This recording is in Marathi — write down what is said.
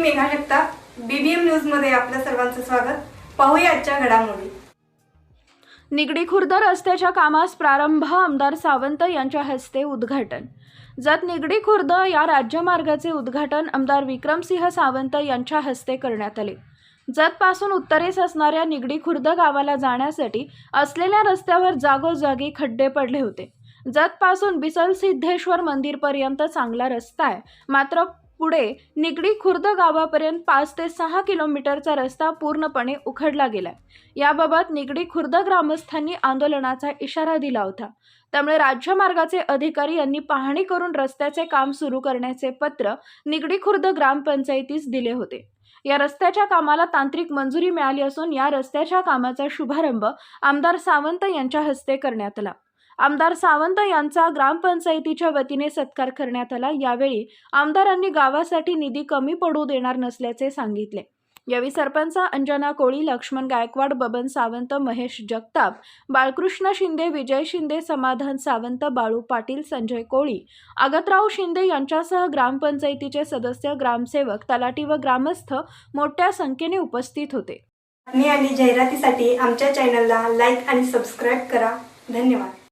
मेघा जगताप बीबीएम न्यूजमध्ये आपल्या सर्वांचं स्वागत. पाहूया आजच्या घडामोडी. निगडी खुर्द रस्त्याच्या कामास प्रारंभ आमदार सावंत यांच्या हस्ते उद्घाटन. जत निगडी खुर्द या राज्यमार्गाचे उद्घाटन आमदार विक्रमसिंह सावंत यांच्या हस्ते करण्यात आले. जतपासून उत्तरेस असणाऱ्या निगडी खुर्द गावाला जाण्यासाठी असलेल्या रस्त्यावर जागोजागी खड्डे पडले होते. जतपासून बिसल सिद्धेश्वर मंदिरपर्यंत चांगला रस्ता आहे. मात्र पुढे निगडी खुर्द गावापर्यंत पाच ते सहा किलोमीटरचा रस्ता पूर्णपणे उखडला गेलाय याबाबत निगडी खुर्द ग्रामस्थांनी आंदोलनाचा इशारा दिला होता. त्यामुळे राज्यमार्गाचे अधिकारी यांनी पाहणी करून रस्त्याचे काम सुरू करण्याचे पत्र निगडी खुर्द ग्रामपंचायतीस दिले होते. या रस्त्याच्या कामाला तांत्रिक मंजुरी मिळाली असून या रस्त्याच्या कामाचा शुभारंभ आमदार सावंत यांच्या हस्ते करण्यात आला. आमदार सावंत यांचा ग्रामपंचायतीच्या वतीने सत्कार करण्यात आला. यावेळी आमदारांनी गावासाठी निधी कमी पडू देणार नसल्याचे सांगितले. यावेळी सरपंच अंजना कोळी लक्ष्मण गायकवाड बबन सावंत महेश जगताप बाळकृष्ण शिंदे विजय शिंदे समाधान सावंत बाळू पाटील संजय कोळी अगतराव शिंदे यांच्यासह ग्रामपंचायतीचे सदस्य ग्रामसेवक तलाठी व ग्रामस्थ मोठ्या संख्येने उपस्थित होते. आणि जाहिरातीसाठी आमच्या चॅनलला लाईक आणि सबस्क्राईब करा. धन्यवाद.